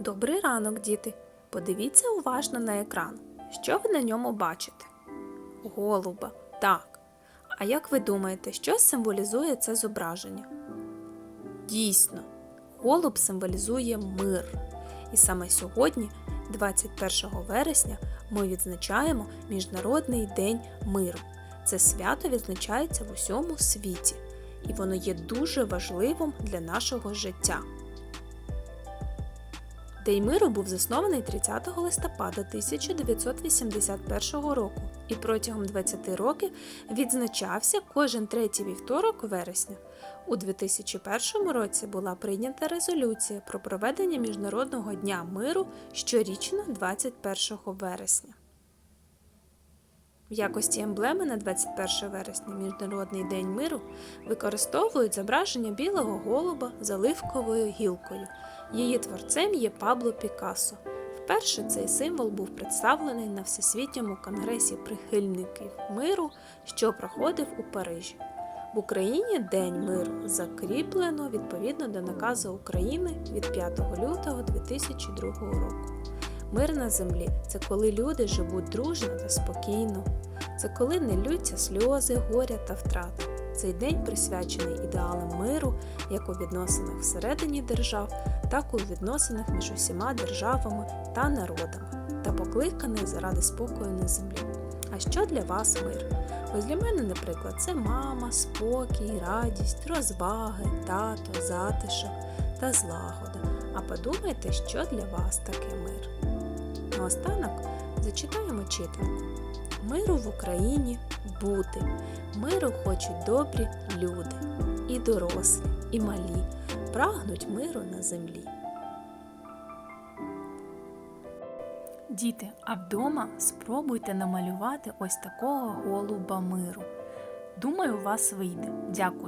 Добрий ранок, діти. Подивіться уважно на екран. Що ви на ньому бачите? Голуба. Так. А як ви думаєте, що символізує це зображення? Дійсно, голуб символізує мир. І саме сьогодні, 21 вересня, ми відзначаємо Міжнародний день миру. Це свято відзначається в усьому світі, і воно є дуже важливим для нашого життя. День миру був заснований 30 листопада 1981 року і протягом 20 років відзначався кожен третій вівторок вересня. У 2001 році була прийнята резолюція про проведення Міжнародного дня миру щорічно 21 вересня. В якості емблеми на 21 вересня Міжнародний день миру використовують зображення білого голуба з оливковою гілкою. Її творцем є Пабло Пікассо. Вперше цей символ був представлений на Всесвітньому конгресі прихильників миру, що проходив у Парижі. В Україні День миру закріплено відповідно до наказу України від 5 лютого 2002 року. Мир на землі це коли люди живуть дружно та спокійно. Це коли не лються сльози, горя та втрати. Цей день присвячений ідеалам миру як у відносинах всередині держав, так і у відносинах між усіма державами та народами, та покликаний заради спокою на землі. А що для вас мир? Ось для мене, наприклад, це мама, спокій, радість, розваги, тато, затишок та злагода. А подумайте, що для вас таке мир. Наостанок зачитаємо читанку. Миру в Україні бути. Миру хочуть добрі люди, і дорослі, і малі, прагнуть миру на землі. Діти, а вдома спробуйте намалювати ось такого голуба миру. Думаю, у вас вийде. Дякую.